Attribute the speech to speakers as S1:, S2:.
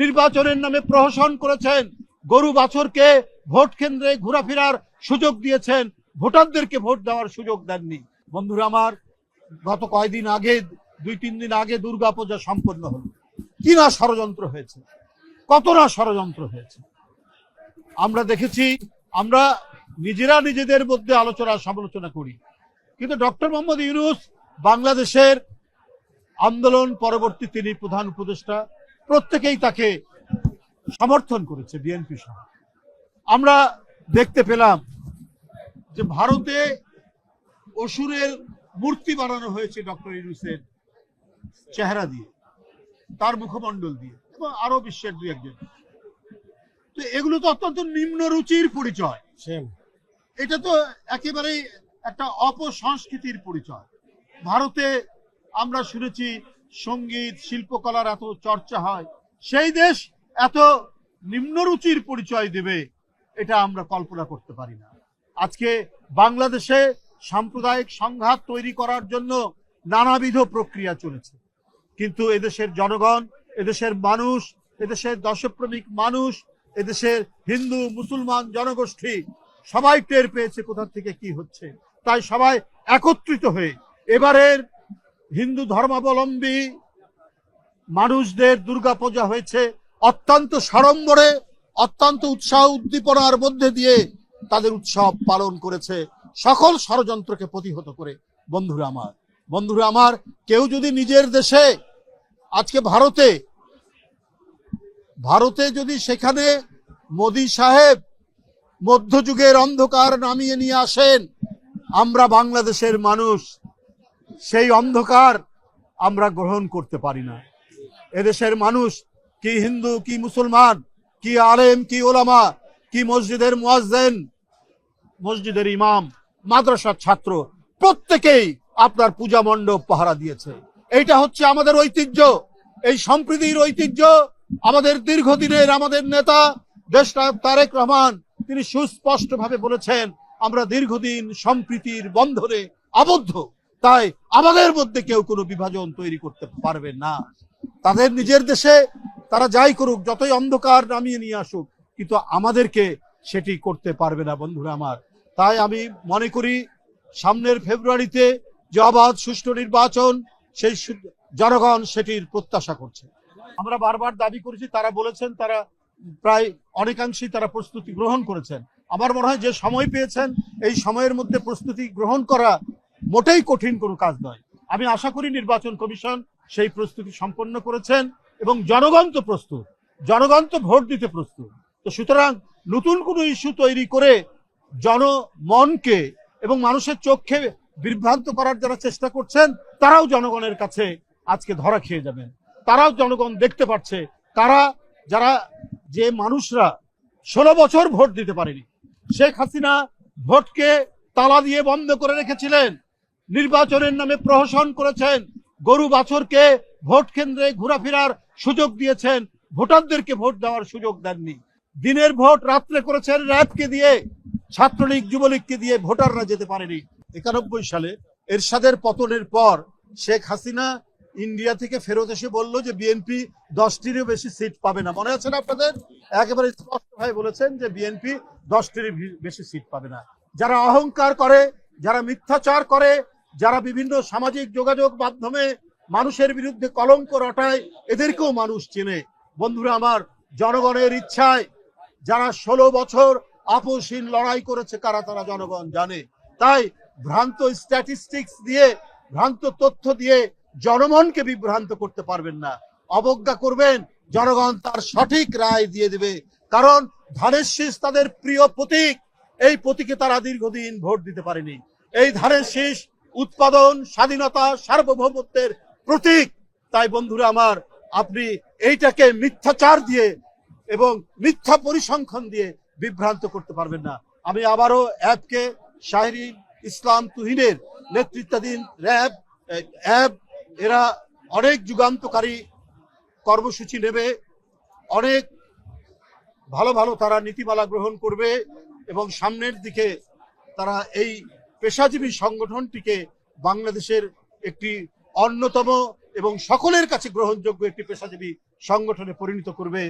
S1: নির্বাচনের নামে প্রহসন করেছেন। গরু বাছরকে ভোট কেন্দ্রে ঘোরাফেরার সুযোগ দিয়েছেন। ভোটারদেরকে ভোট দেওয়ার সুযোগ দেননি। বন্ধুরা আমার, গত কয়দিন আগে, দুই তিন দিন আগে দুর্গাপূজা সম্পন্ন হলো। কি না ষড়যন্ত্র হয়েছে? কত না ষড়যন্ত্র হয়েছে? আমরা দেখেছি, আমরা নিজেরা নিজেদের মধ্যে আলোচনা, সমালোচনা করি। কিন্তু ডক্টর মোহাম্মদ ইউনুস বাংলাদেশের আন্দোলন পরবর্তী তিনি প্রধান উপদেষ্টা প্রত্যেকেই তাকে সমর্থন করেছে বিএনপি সহ। আমরা দেখতে পেলাম যে ভারতে অসুরের মূর্তি বানানো হয়েছে ডক্টর ইউনুসের চেহারা দিয়ে তার মুখমণ্ডল দিয়ে এবং আরও বিশ্বের দুই একজন। তো এগুলো তো অত্যন্ত নিম্ন রুচির পরিচয়। এটা তো একেবারেই একটা অপসংস্কৃতির পরিচয়। ভারতে আমরা শুনেছি সংগীত, শিল্পকলার এত চর্চা হয়, সেই দেশ এত নিম্নরুচির পরিচয় দেবে, এটা আমরা কল্পনা করতে পারি না। আজকে বাংলাদেশে সাম্প্রদায়িক সংঘাত তৈরি করার জন্য নানাবিধ প্রক্রিয়া চলেছে। কিন্তু এদেশের জনগণ, এদেশের মানুষ, এদেশের দশপ্রেমিক মানুষ, এদেশের হিন্দু, মুসলমান জনগোষ্ঠী, সবাই টের পেয়েছে কোথা থেকে কি হচ্ছে। তাই সবাই একত্রিত হয়ে এবারের হিন্দু ধর্মাবলম্বী মানুষদের দুর্গাপূজা হয়েছে অত্যন্ত সাড়ম্বরে, অত্যন্ত উৎসাহ উদ্দীপনার মধ্যে দিয়ে তাদের উৎসব পালন করেছে সকল ষড়যন্ত্রকে প্রতিহত করে। বন্ধুরা আমার বন্ধুরা আমার, কেউ যদি নিজের দেশে, আজকে ভারতে ভারতে যদি সেখানে মোদি সাহেব মধ্যযুগের অন্ধকার নামিয়ে নিয়ে আসেন, আমরা বাংলাদেশের মানুষ সেই অন্ধকার আমরা গ্রহণ করতে পারি না। এদেশের মানুষ কি হিন্দু, কি মুসলমান, কি আলেম, কি ওলামা, কি মসজিদের মুয়াজ্জেন, মসজিদের ইমাম, মাদ্রাসার ছাত্র, প্রত্যেকেই আপনার পূজা মণ্ডপ পাহারা দিয়েছে। এইটা হচ্ছে আমাদের ঐতিহ্য। এই সম্প্রীতির ঐতিহ্য আমাদের দীর্ঘদিনের আমাদের নেতা দেশনায়ক তারেক রহমান, তিনি সুস্পষ্টভাবে বলেছেন, আমরা দীর্ঘদিন সম্প্রীতির বন্ধনে আবদ্ধ। তাই আমাদের মধ্যে কেউ কোনো বিভাজন তৈরি করতে পারবে না। তাদের নিজের দেশে তারা যাই করুক, যতই অন্ধকার নামিয়ে নিয়ে আসুক, কিন্তু আমাদেরকে সেটি করতে পারবে না বন্ধুরা আমার। তাই আমি মনে করি সামনের ফেব্রুয়ারিতে যে অবাধ সুষ্ঠু নির্বাচন, সেই জনগণ সেটির প্রত্যাশা করছে। আমরা বারবার দাবি করেছি, তারা বলেছেন, তারা প্রায় অনেকাংশেই তারা প্রস্তুতি গ্রহণ করেছেন। আমার মনে হয় যে সময় পেয়েছেন, এই সময়ের মধ্যে প্রস্তুতি গ্রহণ করা মোটেই কঠিন কোনো কাজ নয়। আমি আশা করি নির্বাচন কমিশন সেই প্রস্তুতি সম্পন্ন করেছেন এবং জনগণ তো প্রস্তুত, জনগণ তো ভোট দিতে প্রস্তুত। তো সুতরাং নতুন কোনো ইস্যু তৈরি করে জনমনকে এবং মানুষের চোখে বিভ্রান্ত করার যারা চেষ্টা করছেন, তারাও জনগণের কাছে আজকে ধরা খেয়ে যাবেন। তারাও জনগণ দেখতে পাচ্ছে তারা যারা যে মানুষরা ষোলো বছর ভোট দিতে পারেনি, শেখ হাসিনা ভোটকে তালা দিয়ে বন্ধ করে রেখেছিলেন। নির্বাচনের নামে প্রহসন করেছেন। গরু বাছরকে ভোট কেন্দ্রে ঘোরাফেরার সুযোগ দিয়েছেন। ভোটারদেরকে ভোট দেওয়ার সুযোগ দেননি। দিনের ভোট রাত্রে করেছেন র্যাবকে দিয়ে, ছাত্রলীগ, যুবলীগকে দিয়ে ভোটাররা যেতে পারেনি। একানব্বই সালে এরশাদের পতনের পর শেখ হাসিনা ইন্ডিয়া থেকে ফেরত এসে বলল যে বিএনপি দশটিরও বেশি সিট পাবে না। মনে আছে না আপনাদের? একেবারে স্পষ্ট ভাবে বলেছেন যে বিএনপি দশটির বেশি সিট পাবে না। যারা অহংকার করে, যারা মিথ্যাচার করে যারা বিভিন্ন সামাজিক যোগাযোগ মাধ্যমে মানুষের বিরুদ্ধে কলঙ্ক রটায়, এদেরকেও মানুষ চেনে। বন্ধুরা, আমার জনগণের ইচ্ছায় যারা ষোলো বছর আপোষহীন লড়াই করেছে, কারা তারা জনগণ জানে। তাই ভ্রান্ত স্ট্যাটিস্টিক্স দিয়ে, ভ্রান্ত তথ্য দিয়ে জনমনকে বিভ্রান্ত করতে পারবেন না। অবজ্ঞা করবেন, জনগণ তার সঠিক রায় দিয়ে দেবে। কারণ ধানের শীষ তাদের প্রিয় প্রতীক। এই প্রতীকে তারা দীর্ঘদিন ভোট দিতে পারেনি। এই ধানের শীষ উৎপাদন, স্বাধীনতা, সার্বভৌমত্বের প্রতীক। তাই বন্ধুরা আমার, আপনি এইটাকে মিথ্যাচার দিয়ে এবং মিথ্যা পরিসংখ্যান দিয়ে বিভ্রান্ত করতে পারবেন না। আমি আবারও অ্যাপকে শাহরি ইসলাম তুহিনের নেতৃত্বাধীন র্যাব অ্যাব এরা অনেক যুগান্তকারী কর্মসূচি নেবে, অনেক ভালো ভালো তারা নীতিমালা গ্রহণ করবে এবং সামনের দিকে তারা এই পেশাজীবী সংগঠনটিকে বাংলাদেশের একটি অন্যতম এবং সকলের কাছে গ্রহণযোগ্য একটি পেশাজীবী সংগঠনে পরিণত করবে।